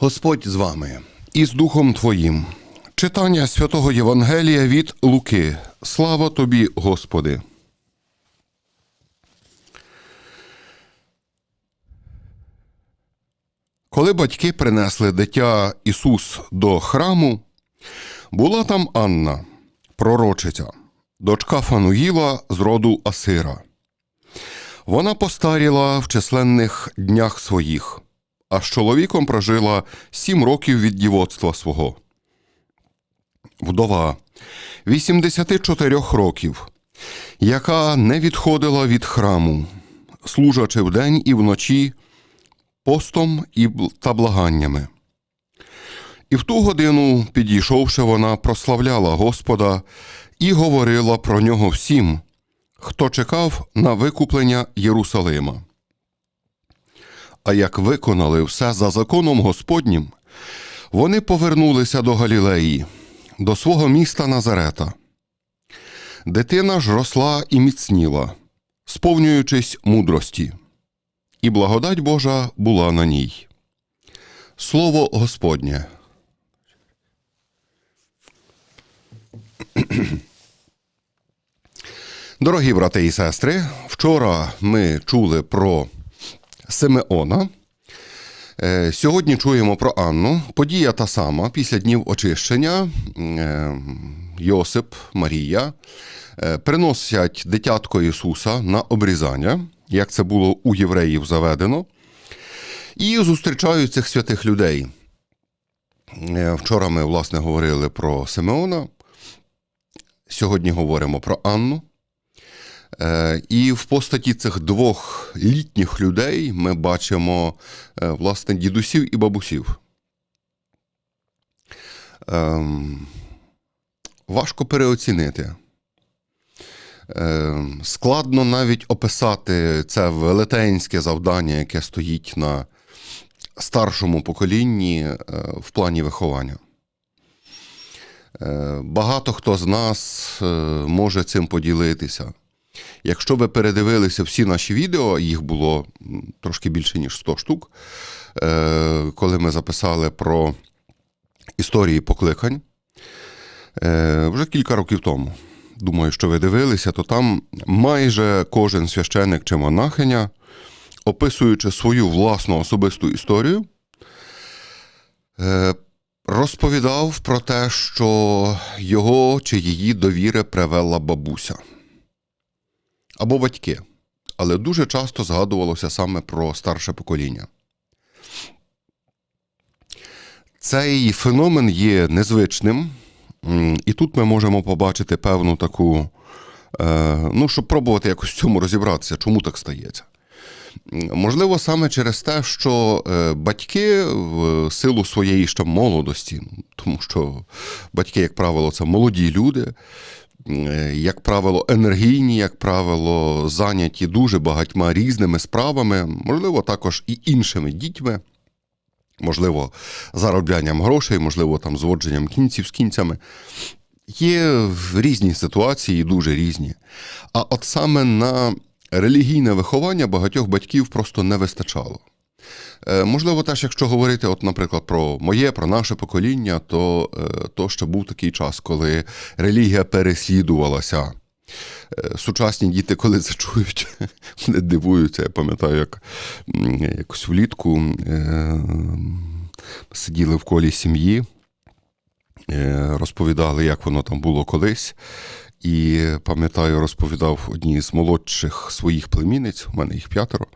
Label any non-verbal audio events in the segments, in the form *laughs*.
Господь з вами і з Духом Твоїм. Читання святого Євангелія від Луки. Слава тобі, Господи. Коли батьки принесли дитя Ісус до храму, була там Анна, пророчиця, дочка Фануїла з роду Асира. Вона постаріла в численних днях своїх, а з чоловіком прожила сім років від дівоцтва свого. Вдова 84 років, яка не відходила від храму, служачи вдень і вночі постом і та благаннями. І в ту годину, підійшовши, вона прославляла Господа і говорила про нього всім, хто чекав на викуплення Єрусалима. А як виконали все за законом Господнім, вони повернулися до Галілеї, до свого міста Назарета. Дитина ж росла і міцніла, сповнюючись мудрості, і благодать Божа була на ній. Слово Господнє. Дорогі брати і сестри, вчора ми чули про Симеона. Е, Сьогодні чуємо про Анну. Подія та сама після днів очищення. е, Йосип, Марія е, приносять дитятко Ісуса на обрізання, як це було у євреїв заведено, і зустрічають цих святих людей. Вчора ми, власне, говорили про Симеона. Сьогодні говоримо про Анну. Е, І в постаті цих двох літніх людей ми бачимо е, власне дідусів і бабусів. Ем, Важко переоцінити. Ем, Складно навіть описати це велетенське завдання, яке стоїть на старшому поколінні е, в плані виховання. Е, Багато хто з нас е, може цим поділитися. Якщо ви передивилися всі наші відео, їх було трошки більше, ніж 100 штук, е, коли ми записали про історії покликань е, вже кілька років тому. Думаю, що ви дивилися, то там майже кожен священик чи монахиня, описуючи свою власну особисту історію, е, розповідав про те, що його чи її довіри привела бабуся або батьки, але дуже часто згадувалося саме про старше покоління. Цей феномен є незвичним, і тут ми можемо побачити певну таку, е, ну, щоб пробувати якось в цьому розібратися, чому так стається. Можливо, саме через те, що е, батьки в силу своєї ще молодості, тому що батьки, як правило, це молоді люди, як правило, енергійні, як правило, зайняті дуже багатьма різними справами, можливо, також і іншими дітьми, можливо, зароблянням грошей, можливо, там зводженням кінців з кінцями. Є різні ситуації, дуже різні. А от саме на релігійне виховання багатьох батьків просто не вистачало. Е, Можливо, теж, якщо говорити, от, наприклад, про моє, про наше покоління, то, е, то ще був такий час, коли релігія переслідувалася. Е, Сучасні діти, коли це чують, *laughs* вони дивуються. Я пам'ятаю, як якось влітку сиділи в колі сім'ї, розповідали, як воно там було колись. І пам'ятаю, розповідав одній з молодших своїх племінниць, у мене їх п'ятеро,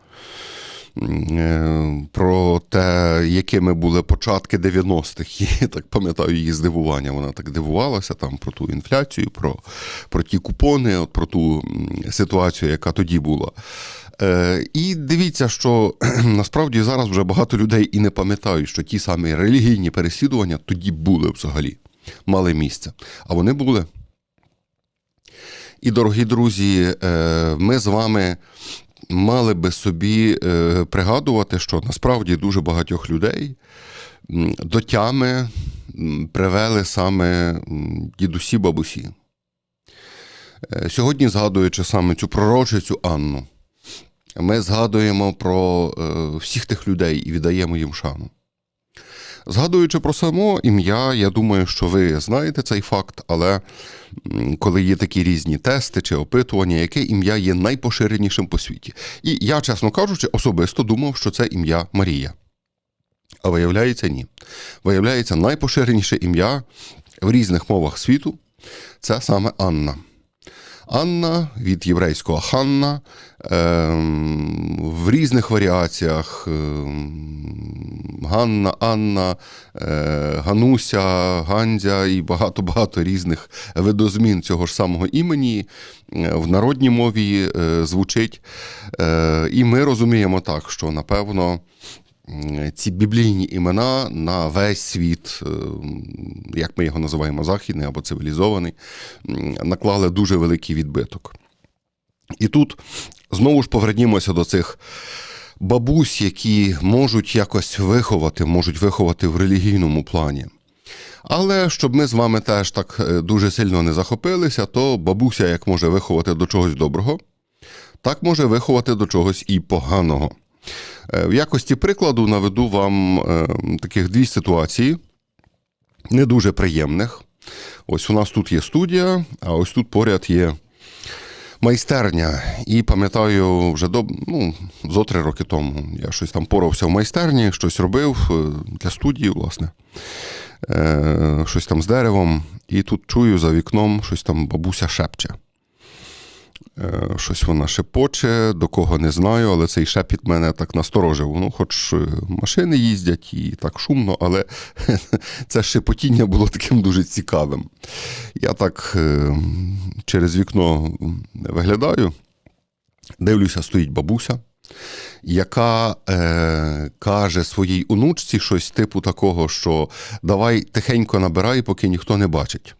про те, якими були початки 90-х. І так пам'ятаю її здивування. Вона так дивувалася там про ту інфляцію, про, про ті купони, от, про ту ситуацію, яка тоді була. Е, І дивіться, що *clears throat* насправді зараз вже багато людей і не пам'ятають, що ті самі релігійні переслідування тоді були взагалі, мали місце. А вони були. І, дорогі друзі, е, ми з вами мали би собі е, пригадувати, що насправді дуже багатьох людей до тями привели саме дідусі бабусі. Е, Сьогодні, згадуючи саме цю пророчицю Анну, ми згадуємо про е, всіх тих людей і віддаємо їм шану. Згадуючи про само ім'я, я думаю, що ви знаєте цей факт, але коли є такі різні тести чи опитування, яке ім'я є найпоширенішим по світі. І я, чесно кажучи, особисто думав, що це ім'я Марія. А виявляється, ні. Виявляється, найпоширеніше ім'я в різних мовах світу це саме Анна. Анна від єврейського Ханна ем, в різних варіаціях ем, Ганна, Анна, е, Гануся, Гандзя і багато-багато різних видозмін цього ж самого імені е, в народній мові е, звучить. І ми розуміємо так, що напевно. Ці біблійні імена на весь світ, е, як ми його називаємо, західний або цивілізований, наклали дуже великий відбиток. І тут знову ж повернімося до цих бабусь, які можуть якось виховати, можуть виховати в релігійному плані. Але щоб ми з вами теж так е, дуже сильно не захопилися, то бабуся як може виховати до чогось доброго, так може виховати до чогось і поганого. Е, В якості прикладу наведу вам е, таких дві ситуації, не дуже приємних. Ось у нас тут є студія, а ось тут поряд є майстерня. І пам'ятаю, вже до, ну, зо три роки тому я щось там порався в майстерні, щось робив е, для студії, власне. Щось там з деревом, і тут чую за вікном щось там бабуся шепче. Е, Щось вона шепоче, до кого не знаю, але цей шепіт мене так насторожив. Ну, хоч е, машини їздять і так шумно, але *laughs* це шепотіння було таким дуже цікавим. Я так е, через вікно виглядаю, дивлюся, стоїть бабуся, яка е, каже своїй онучці щось типу такого, що давай тихенько набирай, поки ніхто не бачить.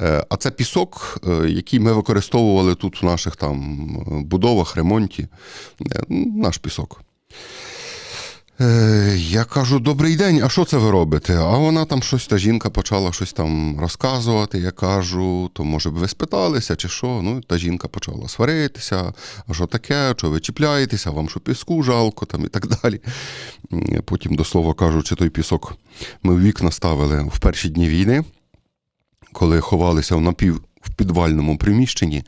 Е, А це пісок, е, який ми використовували тут в наших там е, будовах, ремонті. Наш пісок. Я кажу, добрий день, а що це ви робите? А вона там щось, та жінка почала щось там розказувати. Я кажу, то може б ви спиталися, чи що? Ну, та жінка почала сваритися, а що таке, що ви чіпляєтеся, вам що піску жалко, там і так далі. Потім, до слова кажучи, той пісок ми в вікна ставили в перші дні війни коли ховалися в напів в підвальному приміщенні,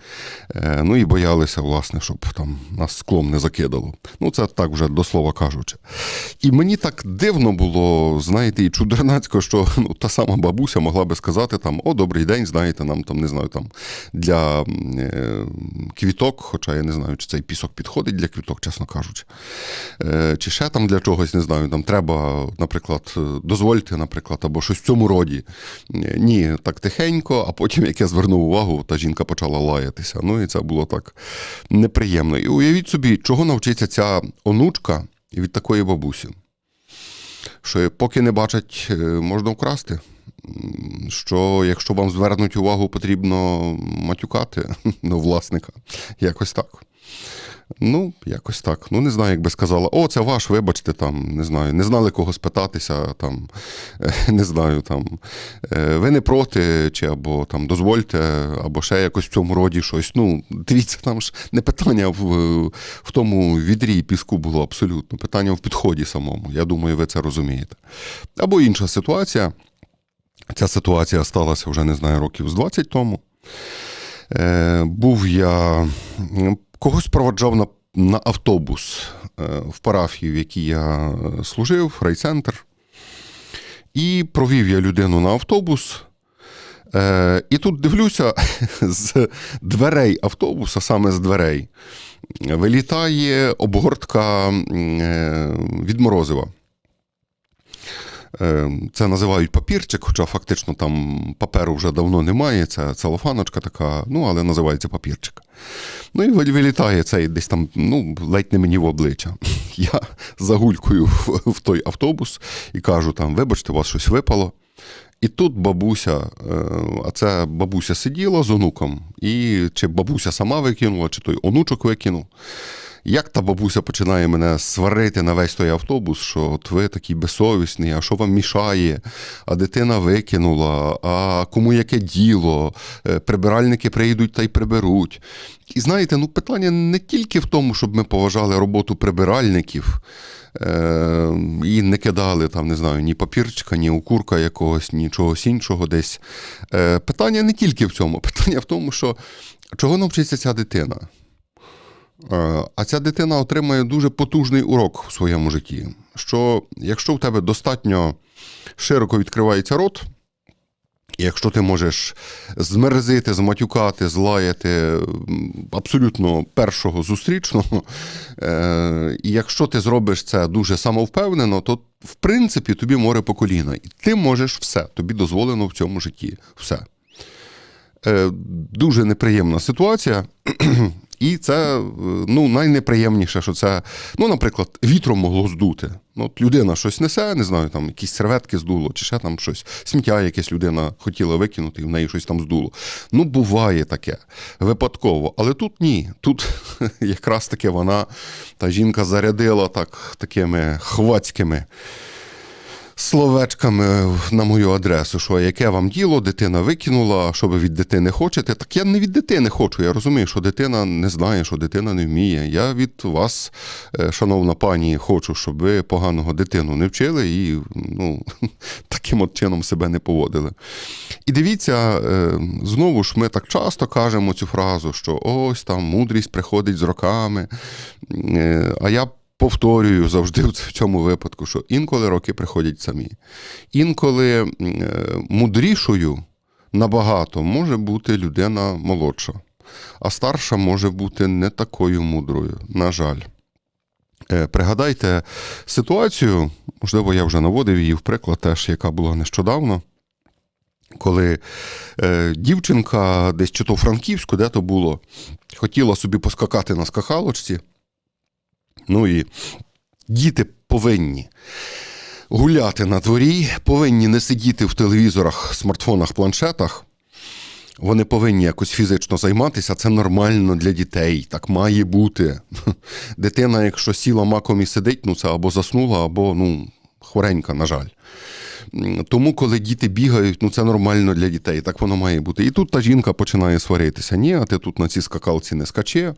е, ну і боялися, власне, щоб там нас склом не закидало. Ну, це так вже до слова кажучи. І мені так дивно було, знаєте, і чудернацько, що ну, та сама бабуся могла би сказати там: О, добрий день, знаєте, нам там не знаю, там для е, квіток, хоча я не знаю, чи цей пісок підходить для квіток, чесно кажучи. Е, чи ще там для чогось, не знаю, там треба, наприклад, дозвольте, наприклад, або щось в цьому роді. Ні, так тихенько, а потім, як я звернув увагу, та жінка почала лаятися. Ну і це було так неприємно. І уявіть собі, чого навчиться ця онучка від такої бабусі. Що поки не бачать, е, можна вкрасти. Що якщо вам звернуть увагу, потрібно матюкати *laughs* ну, власника. Якось так. Ну, якось так. Ну, не знаю, як би сказала, о, це ваш, вибачте, там, не знаю, не знали кого спитатися, там, е, не знаю, там, е, ви не проти, чи або там дозвольте, або ще якось в цьому роді щось. Ну, дивіться, там ж не питання в, в тому відрі піску було абсолютно, питання в підході самому. Я думаю, ви це розумієте. Або інша ситуація. Ця ситуація сталася вже не знаю років з 20 тому. Е, був я когось проводжав на, на автобус е, в парафії, в якій я служив, райцентр. І провів я людину на автобус. Е, і тут дивлюся, *laughs* з дверей автобуса, саме з дверей, вилітає обгортка е, від морозива. Е, Це називають папірчик, хоча фактично там паперу вже давно немає. Це целофаночка така, ну але називається папірчик. Ну і вилітає цей десь там, ну, ледь не мені в обличчя. *laughs* Я загулькую в, в той автобус і кажу: там, вибачте, у вас щось випало. І тут бабуся, е, а це бабуся сиділа з онуком, і чи бабуся сама викинула, чи той онучок викинув. Як та бабуся починає мене сварити на весь той автобус, що от ви такий безсовісний, а що вам мішає, а дитина викинула, а кому яке діло, Е, прибиральники прийдуть та й приберуть. І знаєте, ну питання не тільки в тому, щоб ми поважали роботу прибиральників, е, і не кидали там, не знаю, ні папірчика, ні окурка якогось, ні чогось іншого десь. Е, питання не тільки в цьому, *laughs* питання в тому, що чого навчиться ця дитина. Е, А ця дитина отримає дуже потужний урок в своєму житті. Що якщо в тебе достатньо широко відкривається рот, якщо ти можеш змерзити, зматюкати, злаяти абсолютно першого зустрічного, е, і якщо ти зробиш це дуже самовпевнено, то в принципі тобі море по коліна. І ти можеш все, тобі дозволено в цьому житті все. Е, Дуже неприємна ситуація. І це е, ну, найнеприємніше, що це, ну, наприклад, вітром могло здути. Ну, От людина щось несе, не знаю, там якісь серветки здуло, чи ще там щось, сміття якесь людина хотіла викинути, і в неї щось там здуло. Ну, буває таке випадково. Але тут ні. Тут *laughs* якраз таки вона, та жінка зарядила так, такими хвацькими словечками на мою адресу, що яке вам діло, дитина викинула, що ви від дитини хочете. Так я не від дитини хочу. Я розумію, що дитина не знає, що дитина не вміє. Я від вас, е, шановна пані, хочу, щоб ви поганого дитину не вчили і ну, *laughs* таким от чином себе не поводили. І дивіться, е, знову ж ми так часто кажемо цю фразу, що ось там мудрість приходить з роками. Е, А я повторюю завжди в цьому випадку, що інколи роки приходять самі. Інколи е, мудрішою набагато може бути людина молодша, а старша може бути не такою мудрою, на жаль. Е, Пригадайте ситуацію, можливо, я вже наводив її в приклад, теж, яка була нещодавно. Коли е, дівчинка десь чи то Франківську, де то було, хотіла собі поскакати на скакалочці. Ну і діти повинні гуляти на дворі, повинні не сидіти в телевізорах, смартфонах, планшетах. Вони повинні якось фізично займатися, це нормально для дітей, так має бути. *laughs* Дитина, якщо сіла маком і сидить, ну це або заснула, або ну, хворенька, на жаль. Тому, коли діти бігають, ну це нормально для дітей, так воно має бути. І тут та жінка починає сваритися. Ні, а ти тут на цій скакалці не скачи,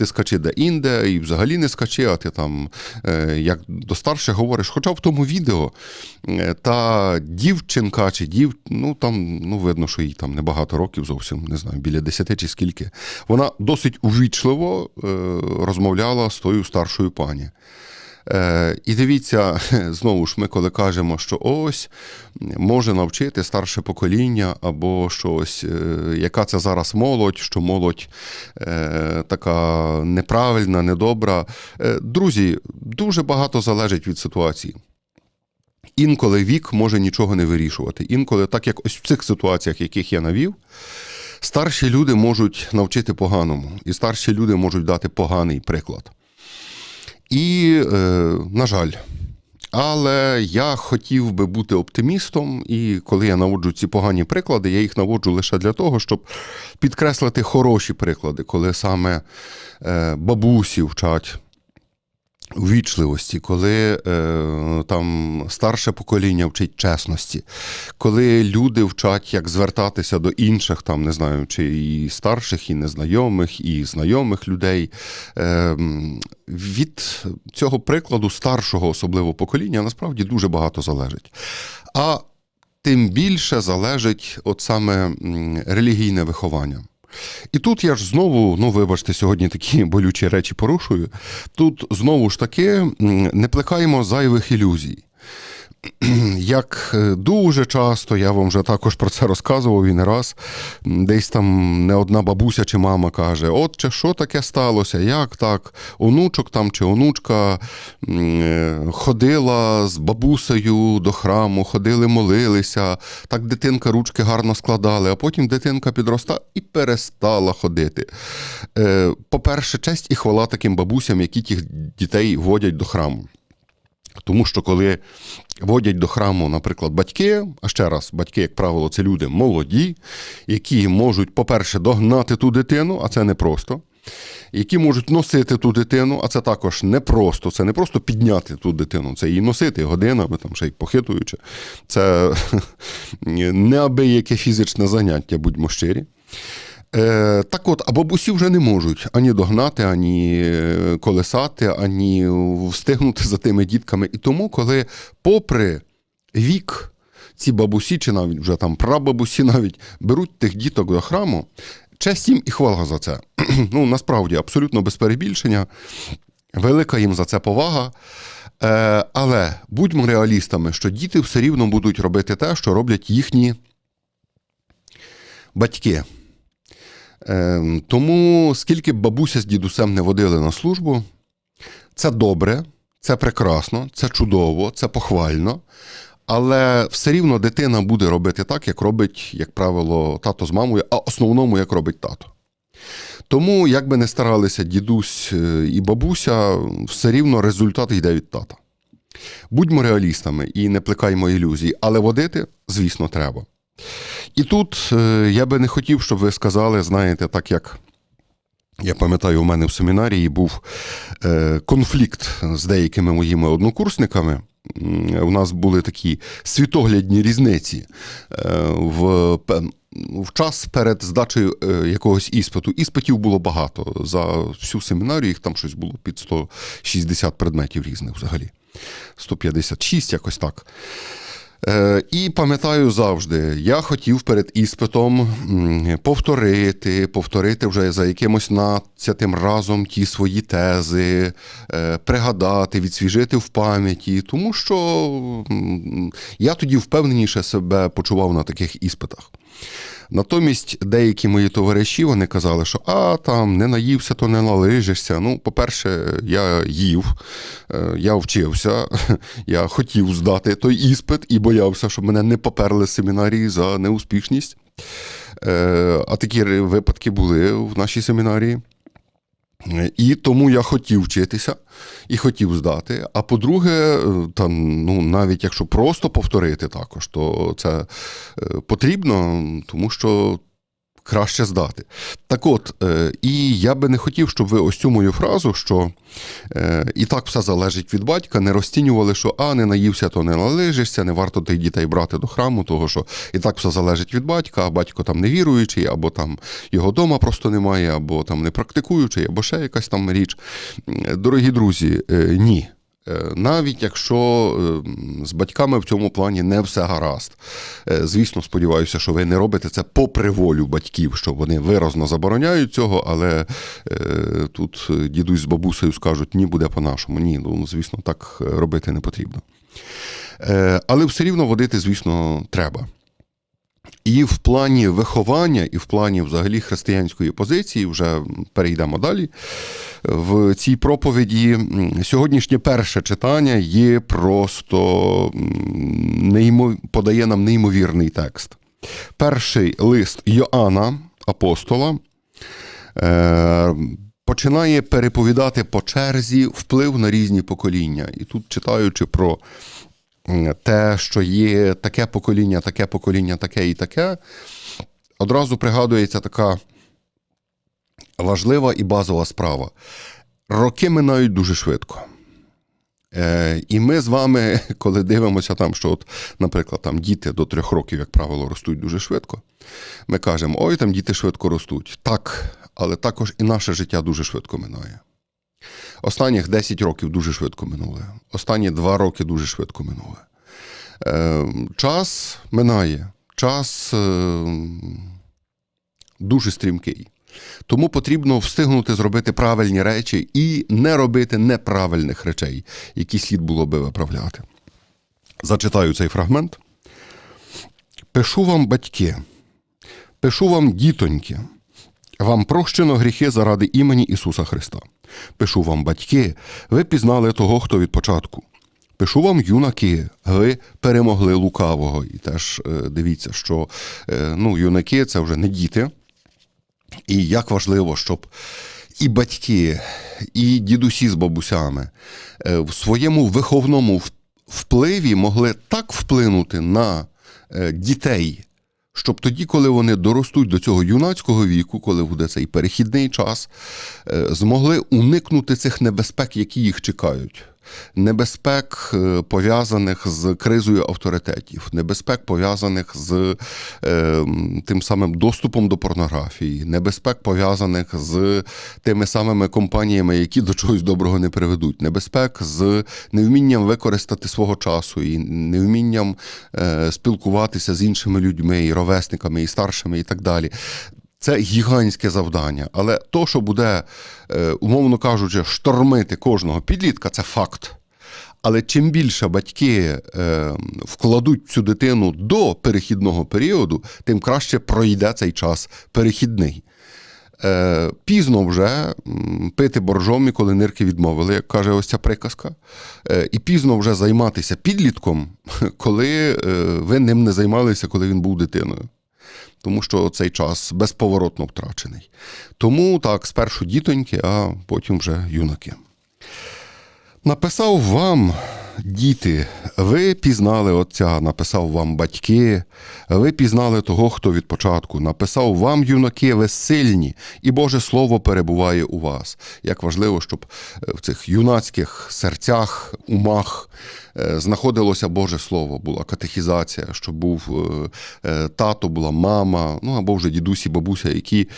ти скачи де-інде, і взагалі не скачи, а ти там е, як до старших говориш. Хоча в тому відео е, та дівчинка чи дів, ну там ну видно, що їй там небагато років зовсім, не знаю, біля 10 чи скільки. Вона досить увічливо е, розмовляла з тою старшою пані. Е, і дивіться, *laughs* знову ж ми, коли кажемо, що ось може навчити старше покоління, або щось, е, яка це зараз молодь, що молодь е, така неправильна, недобра. Друзі, дуже багато залежить від ситуації. Інколи вік може нічого не вирішувати. Інколи, так як ось в цих ситуаціях, яких я навів, старші люди можуть навчити поганому, і старші люди можуть дати поганий приклад. І, е, на жаль, але я хотів би бути оптимістом, і коли я наводжу ці погані приклади, я їх наводжу лише для того, щоб підкреслити хороші приклади, коли саме е, бабусі вчать ввічливості, коли е, там старше покоління вчить чесності, коли люди вчать, як звертатися до інших, там не знаю, чи і старших, і незнайомих, і знайомих людей. Е, від цього прикладу старшого, особливо покоління, насправді дуже багато залежить. А тим більше залежить от саме релігійне виховання. І тут я ж знову, ну вибачте, сьогодні такі *laughs* болючі речі порушую. Тут знову ж таки не плекаємо зайвих ілюзій. *clears throat* Як е, дуже часто, я вам вже також про це розказував і не раз. Десь там не одна бабуся чи мама каже: От чи що таке сталося? Як так? Онучок там чи онучка е, ходила з бабусею до храму, ходили, молилися, так дитинка ручки гарно складали, а потім дитинка підроста і перестала ходити. Е, По-перше, честь і хвала таким бабусям, які тих дітей водять до храму. Тому що коли водять до храму, наприклад, батьки, а ще раз, батьки, як правило, це люди молоді, які можуть, по-перше, догнати ту дитину, а це непросто. Які можуть носити ту дитину, а це також непросто. Це не просто підняти ту дитину, це її носити годинами, там ще й похитуючи. Це *laughs* неабияке фізичне заняття, будьмо щирі. Е, так от, а бабусі вже не можуть ані догнати, ані е, колесати, ані встигнути за тими дітками. І тому, коли, попри вік, ці бабусі, чи навіть вже там прабабусі навіть беруть тих діток до храму, честь їм і хвала за це. *clears throat* ну, насправді, абсолютно без перебільшення. Велика їм за це повага. Е, але будьмо реалістами, що діти все рівно будуть робити те, що роблять їхні батьки. Е, тому скільки бабуся з дідусем не водили на службу, це добре, це прекрасно, це чудово, це похвально. Але все рівно дитина буде робити так, як робить, як правило, тато з мамою, а основному, як робить тато. Тому, як би не старалися дідусь е, і бабуся, все рівно результат йде від тата. Будьмо реалістами і не плекаймо ілюзій, але водити, звісно, треба. І тут е, я би не хотів, щоб ви сказали, знаєте, так як я пам'ятаю, у мене в семінарії був е, конфлікт з деякими моїми однокурсниками. У нас були такі світоглядні різниці е, в, в час перед здачею якогось іспиту. Іспитів було багато. За всю семінарію їх там щось було під 160 предметів різних взагалі. 156, якось так. Е, І пам'ятаю завжди, я хотів перед іспитом повторити, повторити вже за якимось надцятим разом ті свої тези, е, пригадати, відсвіжити в пам'яті, тому що я тоді впевненіше себе почував на таких іспитах. Натомість деякі мої товариші вони казали, що а там не наївся, то не налижишся. Ну, по-перше, я їв, е, я вчився, *laughs* я хотів здати той іспит і боявся, щоб мене не поперли з семінарії за неуспішність. Е, А такі випадки були в нашій семінарії. І тому я хотів вчитися і хотів здати. А по-друге, е, там, ну, навіть якщо просто повторити також, то це е, потрібно, тому що краще здати. Так от, е, і я би не хотів, щоб ви ось цю мою фразу, що е, і так все залежить від батька, не розцінювали, що а, не наївся, то не налижишся, не варто тих дітей брати до храму, того що і так все залежить від батька, а батько там невіруючий, або там його дома просто немає, або там не практикуючий, або ще якась там річ. Е, Дорогі друзі, ні. Е, Навіть якщо е, з батьками в цьому плані не все гаразд. Е, Звісно, сподіваюся, що ви не робите це попри волю батьків, що вони виразно забороняють цього, але тут дідусь з бабусею скажуть, ні, буде по-нашому. Ні, ну звісно, так робити не потрібно. Але все рівно водити, звісно, треба. І в плані виховання, і в плані взагалі християнської позиції, вже перейдемо далі. В цій проповіді сьогоднішнє перше читання є просто м, неймо... подає нам неймовірний текст. Перший лист Йоанна, апостола, е, починає переповідати по черзі вплив на різні покоління. І тут, читаючи про те, що є таке покоління, таке покоління, таке і таке, одразу пригадується така важлива і базова справа. Роки минають дуже швидко. Е, і ми з вами, *laughs* коли дивимося там, що, от, наприклад, там діти до трьох років, як правило, ростуть дуже швидко, ми кажемо, ой, там діти швидко ростуть. Так, але також і наше життя дуже швидко минає. Останніх 10 років дуже швидко минули. Останні 2 роки дуже швидко минули. Е, час минає, час е, дуже стрімкий. Тому потрібно встигнути зробити правильні речі і не робити неправильних речей, які слід було би виправляти. Зачитаю цей фрагмент. Пишу вам, батьки, пишу вам, дітоньки, вам прощено гріхи заради імені Ісуса Христа. Пишу вам, батьки, ви пізнали того, хто від початку. Пишу вам, юнаки, ви перемогли лукавого. І теж е, дивіться, що е, ну, юнаки це вже не діти. І як важливо, щоб і батьки, і дідусі з бабусями е, в своєму виховному впливі могли так вплинути на дітей, щоб тоді, коли вони доростуть до цього юнацького віку, коли буде цей перехідний час, е, змогли уникнути цих небезпек, які їх чекають. Небезпек, е, пов'язаних з кризою авторитетів, небезпек, пов'язаних з е, тим самим доступом до порнографії, небезпек, пов'язаних з тими самими компаніями, які до чогось доброго не приведуть, небезпек з невмінням використати свого часу і невмінням е, спілкуватися з іншими людьми, і ровесниками, і старшими, і так далі. Це гігантське завдання. Але то, що буде, е, умовно кажучи, штормити кожного підлітка, це факт. Але чим більше батьки е, вкладуть цю дитину до перехідного періоду, тим краще пройде цей час перехідний. Е, пізно вже пити боржомі, коли нирки відмовили, як каже ось ця приказка. І пізно вже займатися підлітком, *laughs* коли ви ним не займалися, коли він був дитиною тому що цей час безповоротно втрачений. Тому так, спершу дітоньки, а потім вже юнаки. Написав вам, діти, ви пізнали отця, написав вам батьки, ви пізнали того, хто від початку. Написав вам, юнаки, ви сильні, і Боже Слово перебуває у вас. Як важливо, щоб е, в цих юнацьких серцях, умах е, знаходилося Боже Слово, була катехізація, щоб був е, тато, була мама, ну або вже дідусі, бабуся, які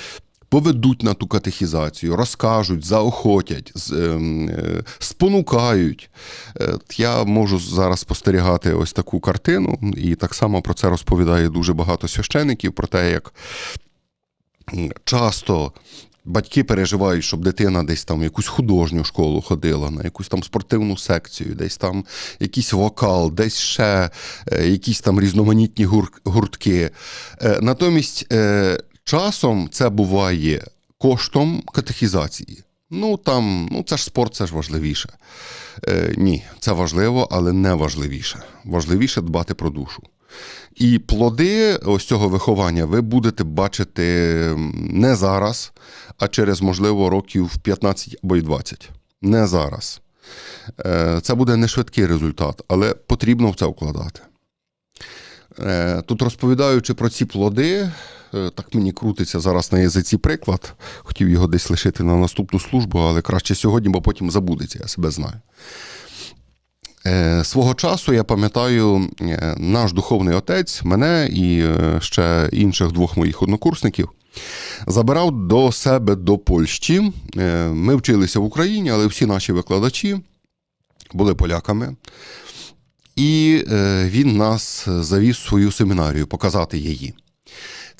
поведуть на ту катехізацію, розкажуть, заохотять, ем, е, спонукають. Е, Я можу зараз спостерігати ось таку картину, і так само про це розповідає дуже багато священиків, про те, як часто. Батьки переживають, щоб дитина десь там в якусь художню школу ходила, на якусь там спортивну секцію, десь там якийсь вокал, десь ще е, якісь там різноманітні гуртки. Натомість часом це буває коштом катехізації. Ну там, ну це ж спорт, це ж важливіше. Е, ні, це важливо, але не важливіше. Важливіше дбати про душу. І плоди ось цього виховання ви будете бачити не зараз, а через, можливо, років 15 або й 20. Не зараз. Е, Це буде не швидкий результат, але потрібно в це вкладати. Е, Тут розповідаючи про ці плоди, так мені крутиться зараз на язиці приклад. Хотів його десь лишити на наступну службу, але краще сьогодні, бо потім забудеться, я себе знаю. Е, Свого часу я пам'ятаю, е, наш духовний отець, мене і е, ще інших двох моїх однокурсників забирав до себе до Польщі. Е, Ми вчилися в Україні, але всі наші викладачі були поляками. І е, він нас завіз свою семінарію показати її.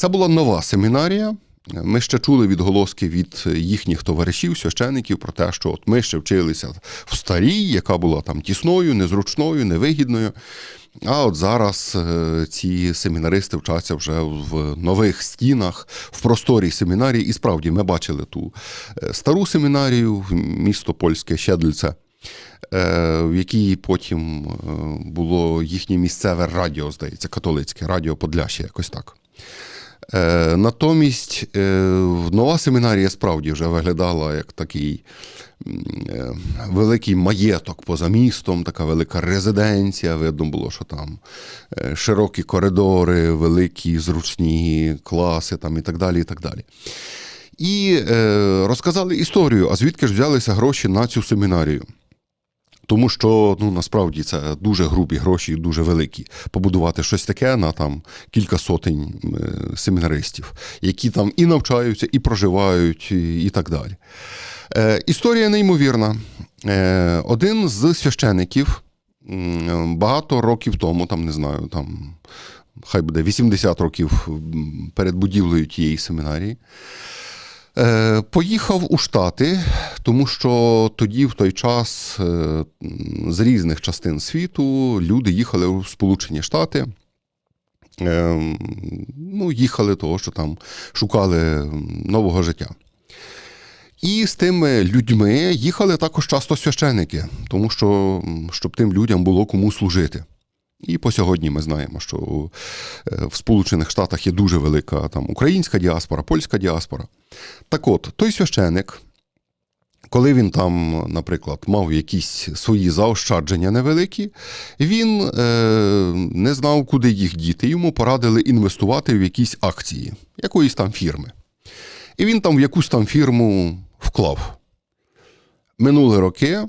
Це була нова семінарія. Ми ще чули відголоски від їхніх товаришів, священиків про те, що от ми ще вчилися в старій, яка була там тісною, незручною, невигідною. А от зараз е, ці семінаристи вчаться вже в нових стінах, в просторій семінарії. І справді ми бачили ту е, стару семінарію, місто польське Щедльце, е, в якій потім було їхнє місцеве радіо, здається, католицьке, радіо Подляща, якось так. Е, Натомість е, нова семінарія справді вже виглядала як такий е, великий маєток поза містом, така велика резиденція. Видно було, що там широкі коридори, великі зручні класи там, і так далі. І так далі. І розказали історію, а звідки ж взялися гроші на цю семінарію. Тому що ну насправді це дуже грубі гроші, дуже великі. Побудувати щось таке на там кілька сотень е, семінаристів, які там і навчаються, і проживають, і так далі. Е, історія неймовірна. Е, один з священиків багато років тому, там не знаю, там хай буде 80 років перед будівлею тієї семінарії. Е, Поїхав у Штати, тому що тоді, в той час, е, з різних частин світу люди їхали у Сполучені Штати. Е, Ну, їхали того, що там шукали нового життя. І з тими людьми їхали також часто священики, тому що щоб тим людям було кому служити. І по сьогодні ми знаємо, що е, в Сполучених Штатах є дуже велика там українська діаспора, польська діаспора. Так от, той священик, коли він там, наприклад, мав якісь свої заощадження невеликі, він е, не знав, куди їх діти. Йому порадили інвестувати в якісь акції якоїсь там фірми. І він там в якусь там фірму вклав. Минули роки,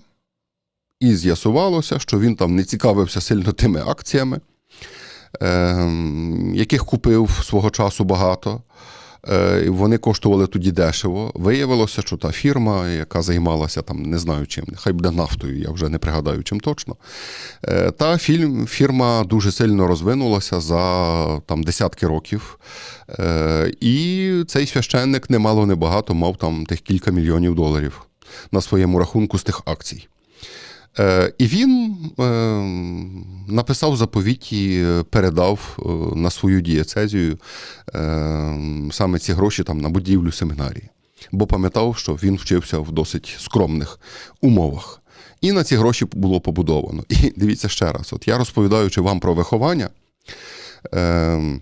І з'ясувалося, що він там не цікавився сильно тими акціями, ем, яких купив свого часу багато. Е, Вони коштували тоді дешево. Виявилося, що та фірма, яка займалася там, не знаю чим, хай буде нафтою, я вже не пригадаю чим точно. е, Та фільм, фірма дуже сильно розвинулася за там, десятки років. Е, І цей священник немало небагато мав там тих кілька мільйонів доларів на своєму рахунку з тих акцій. Е, І він е, написав заповіт і е, передав е, на свою дієцезію е, саме ці гроші там, на будівлю семінарії, бо пам'ятав, що він вчився в досить скромних умовах. І на ці гроші було побудовано. І дивіться ще раз: от я розповідаючи вам про виховання. Е,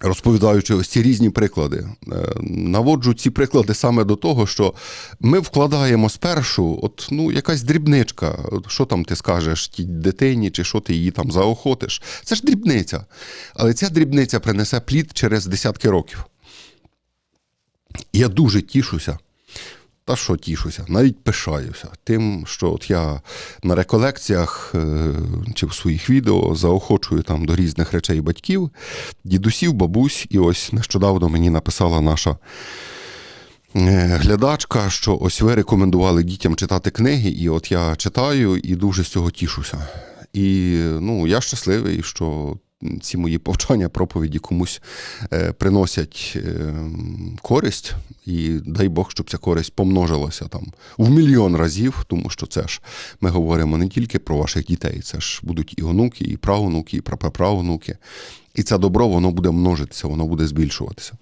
Розповідаючи ось ці різні приклади, Е, наводжу ці приклади саме до того, що ми вкладаємо спершу, от ну якась дрібничка. Що там ти скажеш тій дитині, чи що ти її там заохотиш? Це ж дрібниця. Але ця дрібниця принесе плід через десятки років. Я дуже тішуся. Та що тішуся, навіть пишаюся тим, що от я на реколекціях е, чи в своїх відео заохочую там до різних речей батьків, дідусів, бабусь, і ось нещодавно мені написала наша е, глядачка, що ось ви рекомендували дітям читати книги, і от я читаю і дуже з цього тішуся. І ну, я щасливий, що ці мої повчання, проповіді комусь е, приносять е, користь, і дай Бог, щоб ця користь помножилася там в мільйон разів, тому що це ж ми говоримо не тільки про ваших дітей, це ж будуть і онуки, і правонуки, і прапраправнуки. І це добро воно буде множитися, воно буде збільшуватися.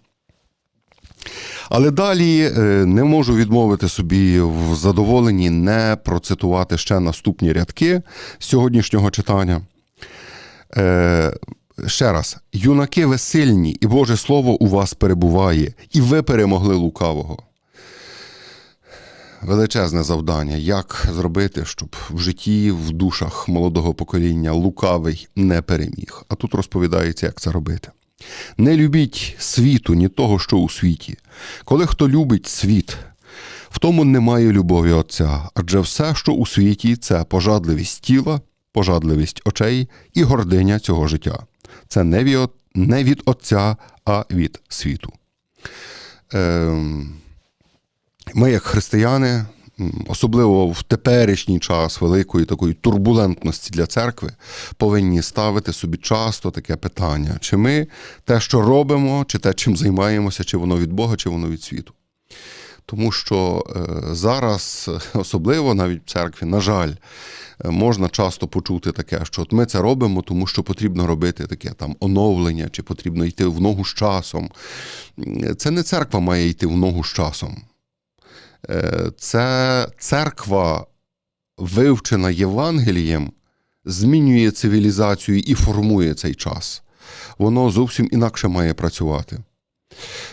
Але далі е, не можу відмовити собі в задоволенні не процитувати ще наступні рядки сьогоднішнього читання. Е, ще раз, юнаки ви сильні, і Боже Слово у вас перебуває, і ви перемогли лукавого. Величезне завдання, як зробити, щоб в житті, в душах молодого покоління лукавий не переміг. А тут розповідається, як це робити. Не любіть світу, ні того, що у світі. Коли хто любить світ, в тому немає любові Отця, адже все, що у світі, це пожадливість тіла, пожадливість очей і гординя цього життя. Це не від, не від Отця, а від світу. Ем, ми, як християни, особливо в теперішній час великої такої турбулентності для церкви, повинні ставити собі часто таке питання: чи ми те, що робимо, чи те, чим займаємося, чи воно від Бога, чи воно від світу. Тому що е, зараз, *laughs* особливо навіть в церкві, на жаль, е, можна часто почути таке, що от ми це робимо, тому що потрібно робити таке там оновлення, чи потрібно йти в ногу з часом. Це не церква має йти в ногу з часом. Е, Це церква, вивчена Євангелієм, змінює цивілізацію і формує цей час. Воно зовсім інакше має працювати.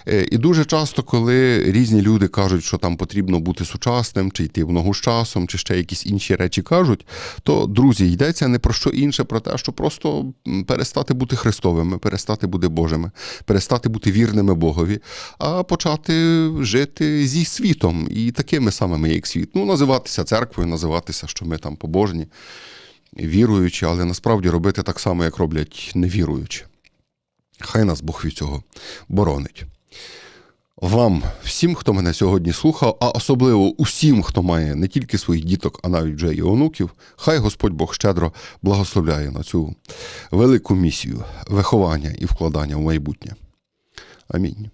Е, І дуже часто, коли різні люди кажуть, що там потрібно бути сучасним, чи йти в ногу з часом, чи ще якісь інші речі кажуть, то, друзі, йдеться не про що інше, про те, що просто перестати бути Христовими, перестати бути Божими, перестати бути вірними Богові, а почати жити зі світом і такими самими, як світ. Ну, називатися церквою, називатися, що ми там побожні, віруючі, але насправді робити так само, як роблять невіруючі. Хай нас Бог від цього боронить. Вам, всім, хто мене сьогодні слухав, а особливо усім, хто має не тільки своїх діток, а навіть вже і онуків, хай Господь Бог щедро благословляє на цю велику місію виховання і вкладання в майбутнє. Амінь.